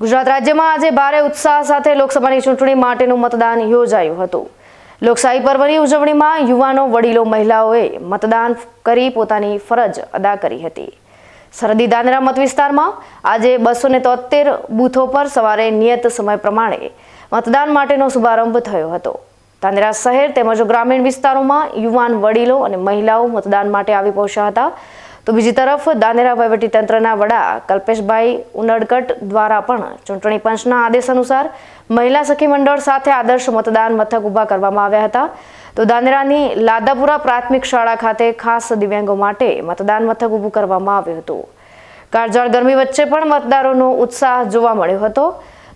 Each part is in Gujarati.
ગુજરાત રાજ્યમાં આજે ભારે ઉત્સાહ સાથે લોકસભાની ચૂંટણી માટેનું મતદાન યોજાયું હતું. લોકશાહી પર્વની ઉજવણીમાં યુવાનો, વડીલો, મહિલાઓએ મતદાન કરી પોતાની ફરજ અદા કરી હતી. સરહદી દાદરા મત વિસ્તારમાં આજે બસો ને બૂથો પર સવારે નિયત સમય પ્રમાણે મતદાન માટેનો શુભારંભ થયો હતો. તાંદરા શહેર તેમજ ગ્રામીણ વિસ્તારોમાં યુવાન, વડીલો અને મહિલાઓ મતદાન માટે આવી પહોંચ્યા હતા. તો બીજી તરફ દાનેરા વહીવટીતંત્રના વડા કલ્પેશભાઈ ઉનડકટ દ્વારા પણ ચૂંટણી પંચના આદેશ અનુસાર મહિલા સખી મંડળ સાથે આદર્શ મતદાન મથક ઊભા કરવામાં આવ્યા હતા. તો દાનેરાની લાદાપુરા પ્રાથમિક શાળા ખાતે ખાસ દિવ્યાંગો માટે મતદાન મથક ઊભું કરવામાં આવ્યું હતું. કાળઝાળ ગરમી વચ્ચે પણ મતદારોનો ઉત્સાહ જોવા મળ્યો હતો.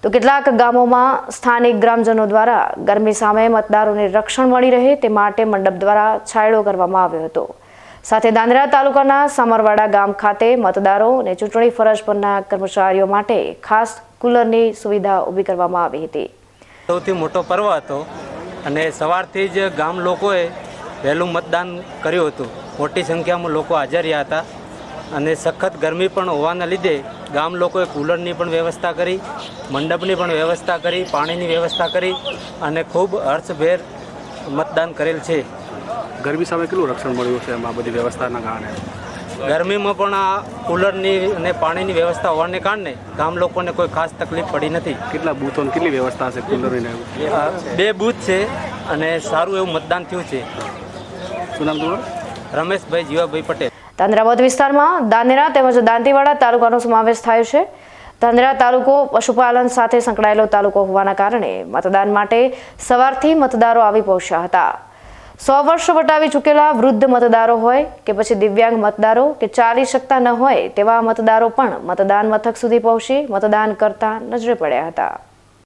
તો કેટલાક ગામોમાં સ્થાનિક ગ્રામજનો દ્વારા ગરમી સામે મતદારોને રક્ષણ મળી રહે તે માટે મંડપ દ્વારા છાંયડો કરવામાં આવ્યો હતો. સાથે દાંદરા તાલુકાના સામરવાડા ગામ ખાતે મતદારો અને ચૂંટણી ફરજ પરના કર્મચારીઓ માટે ખાસ કુલરની સુવિધા ઊભી કરવામાં આવી હતી. સૌથી મોટો પર્વ હતો અને સવારથી જ ગામ લોકોએ વહેલું મતદાન કર્યું હતું. મોટી સંખ્યામાં લોકો હાજર રહ્યા હતા અને સખત ગરમી પણ હોવાના લીધે ગામ લોકોએ કુલરની પણ વ્યવસ્થા કરી, મંડપની પણ વ્યવસ્થા કરી, પાણીની વ્યવસ્થા કરી અને ખૂબ હર્ષભેર મતદાન કરેલ છે. ગરમી સામે કેટલું રક્ષણ મળ્યું છે એમાં બધી વ્યવસ્થાના કારણે? ગરમીમાં પણ આ કુલરની અને પાણીની વ્યવસ્થા હોવાને કારણે ગામ લોકોને કોઈ ખાસ તકલીફ પડી નથી. કેટલા બૂથોની કેટલી વ્યવસ્થા છે કુલરની એવું? બે બૂથ છે અને સારું એવું મતદાન થયું છે. શું નામ તમારું? રમેશભાઈ જીવાભાઈ પટેલ. તાંદરાવદ વિસ્તારમાં દાનેરા તેમજ દાંતીવાડા તાલુકાનો સમાવેશ થાય છે. તાંદરા તાલુકો પશુપાલન સાથે સંકળાયેલો તાલુકો હોવાના કારણે મતદાન માટે સવારથી મતદારો આવી પહોંચ્યા હતા. સો વર્ષ વટાવી ચૂકેલા વૃદ્ધ મતદારો હોય કે પછી દિવ્યાંગ મતદારો કે ચાલી શકતા ન હોય તેવા મતદારો પણ મતદાન મથક સુધી પહોંચી મતદાન કરતા નજરે પડ્યા હતા.